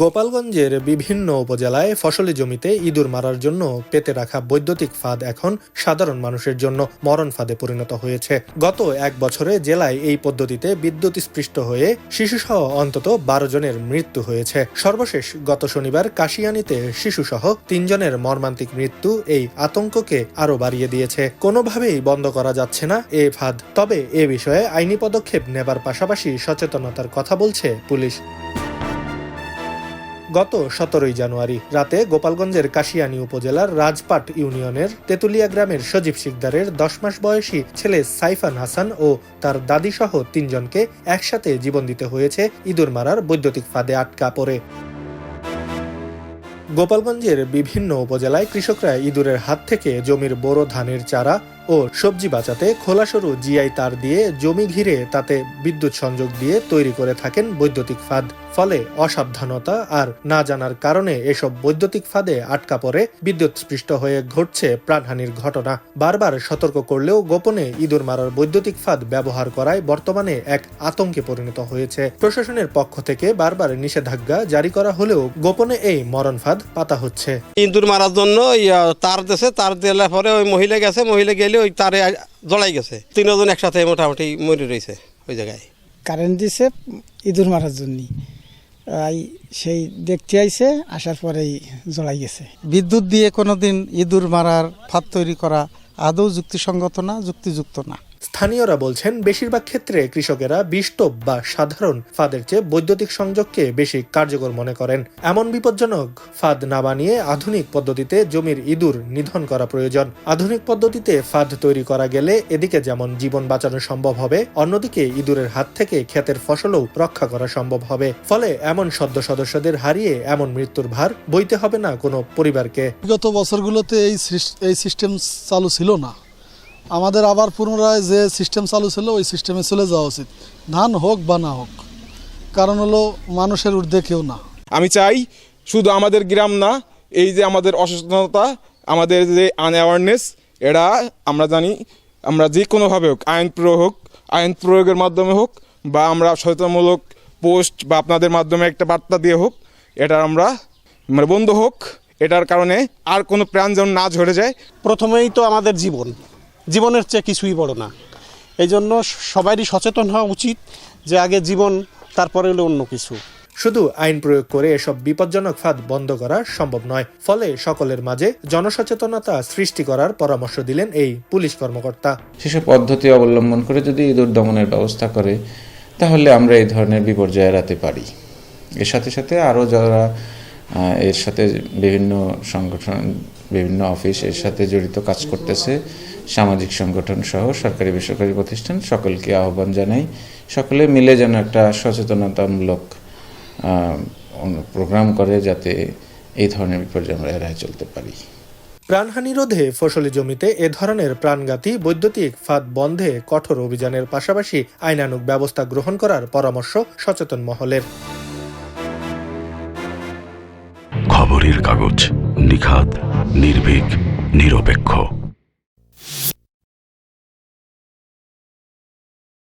গোপালগঞ্জের বিভিন্ন উপজেলায় ফসলি জমিতে ইঁদুর মারার জন্য পেতে রাখা বৈদ্যুতিক ফাঁদ এখন সাধারণ মানুষের জন্য মরণ ফাঁদে পরিণত হয়েছে। গত এক বছরে জেলায় এই পদ্ধতিতে বিদ্যুৎ স্পৃষ্ট হয়ে শিশুসহ অন্তত বারো জনের মৃত্যু হয়েছে। সর্বশেষ গত শনিবার কাশিয়ানিতে শিশুসহ তিনজনের মর্মান্তিক মৃত্যু এই আতঙ্ককে আরও বাড়িয়ে দিয়েছে। কোনোভাবেই বন্ধ করা যাচ্ছে না এ ফাঁদ। তবে এ বিষয়ে আইনি পদক্ষেপ নেবার পাশাপাশি সচেতনতার কথা বলছে পুলিশ। গত সতেরোই জানুয়ারি রাতে গোপালগঞ্জের কাশিয়ানী উপজেলার রাজপাট ইউনিয়নের তেতুলিয়া গ্রামের সজীব শিকদারের দশ মাস বয়সী ছেলে সাইফান হাসান ও তার দাদিসহ তিনজনকে একসাথে জীবন দিতে হয়েছে ইঁদুর মারার বৈদ্যুতিক ফাঁদে আটকা পড়ে। গোপালগঞ্জের বিভিন্ন উপজেলায় কৃষকরা ইঁদুরের হাত থেকে জমির বোরো ধানের চারা ও সবজি বাঁচাতে খোলাসরু জিআই তার দিয়ে জমি ঘিরে তাতে বিদ্যুৎ সংযোগ দিয়ে তৈরি করে থাকেন বৈদ্যুতিক ফাঁদ। ফলে অসাবধানতা আর না জানার কারণে এসব বৈদ্যুতিক ফাঁদে আটকা পড়ে বিদ্যুৎ স্পৃষ্ট হয়ে ঘটছে প্রাণহানির ঘটনা। বারবার সতর্ক করলেও গোপনে ইঁদুর মারার বৈদ্যুতিক ফাঁদ ব্যবহার করায় বর্তমানে এক আতঙ্কে পরিণত হয়েছে। প্রশাসনের পক্ষ থেকে বারবার নিষেধাজ্ঞা জারি করা হলেও গোপনে এই মরণ ফাঁদ পাতা হচ্ছে। ইঁদুর মারার জন্য তার দেশে তার দেওয়ার পরে ওই মহিলা গেছে, মহিলা গেলে ওই তারে জড়াই গেছে। তিনজন একসাথে মোটামুটি মরে রয়েছে ওই জায়গায়। কারেন্ট দিছে ইঁদুর মারার জন্য। সেই দেখতে আইছে আসার পরেই জড়াই গেছে। বিদ্যুৎ দিয়ে কোনোদিন ইঁদুর মারার ফাঁদ তৈরি করা আদৌ যুক্তিসঙ্গত না যুক্তিযুক্ত না? স্থানীয়রা বলছেন, বেশিরভাগ ক্ষেত্রে কৃষকেরা বিষ্টপ বা সাধারণ ফাঁদের চেয়ে বৈদ্যুতিক সংযোগকে বেশি কার্যকর মনে করেন। এমন বিপজ্জনক ফাঁদ না বানিয়ে আধুনিক পদ্ধতিতে জমির ইঁদুর নিধন করা প্রয়োজন। আধুনিক পদ্ধতিতে ফাঁদ তৈরি করা গেলে এদিকে যেমন জীবন বাঁচানো সম্ভব হবে, অন্যদিকে ইঁদুরের হাত থেকে ক্ষেতের ফসলও রক্ষা করা সম্ভব হবে। ফলে এমন সদ্য সদস্যদের হারিয়ে এমন মৃত্যুর ভার বইতে হবে না কোনো পরিবারকে। বিগত বছরগুলোতে এই সিস্টেম চালু ছিল না। আমাদের আবার পুনরায় যে সিস্টেম চালু ছিল ওই সিস্টেমে চলে যাওয়া উচিত। ধান হোক বা না হোক কারণ হলো মানুষের ঊর্ধ্বে কেউ না। আমি চাই শুধু আমাদের গ্রাম না এই যে আমাদের অসচেতনতা আমাদের যে আনঅ্যাওয়ারনেস এরা আমরা জানি আমরা যে কোনোভাবে হোক আইন প্রয়োগ হোক আইন প্রয়োগের মাধ্যমে হোক বা আমরা সচেতনমূলক পোস্ট বা আপনাদের মাধ্যমে একটা বার্তা দিয়ে হোক এটা আমরা মানে বন্ধ হোক এটার কারণে আর কোনো প্রাণ যেন না ঝরে যায়। প্রথমেই তো আমাদের জীবন। জীবনের চেয়ে কিছুই বড় না। এই জন্য সবারই সচেতন হওয়া উচিত যে আগে জীবন তারপরে হলো অন্য কিছু। শুধু আইন প্রয়োগ করে এসব বিপজ্জনক ফাঁদ বন্ধ করা সম্ভব নয়। ফলে সকলের মাঝে জনসচেতনতা সৃষ্টি করার পরামর্শ দিলেন এই পুলিশ কর্মকর্তা। সেসব পদ্ধতি অবলম্বন করে যদি ইঁদুর দমনের ব্যবস্থা করে তাহলে আমরা এই ধরনের বিপর্যয় এড়াতে পারি। এর সাথে সাথে আরও যারা এর সাথে বিভিন্ন সংগঠন বিভিন্ন অফিস এর সাথে জড়িত কাজ করতেছে। সামাজিক সংগঠন সহ সরকারি বেসরকারি প্রতিষ্ঠান সকলকে আহ্বান জানাই। সকলে মিলে যেন একটা সচেতনতামূলক আহ, প্রোগ্রাম করে যাতে এই ধরনের বিপর্যয় আমরা এড়ায় চলতে পারি। প্রাণহানি রোধে ফসলি জমিতে এ ধরনের প্রাণঘাতী বৈদ্যুতিক ফাঁদ বন্ধে কঠোর অভিযানের পাশাপাশি আইনানুগ ব্যবস্থা গ্রহণ করার পরামর্শ সচেতন মহলের। খবরের কাগজ নিখাত। নির্ভীক নিরপেক্ষ।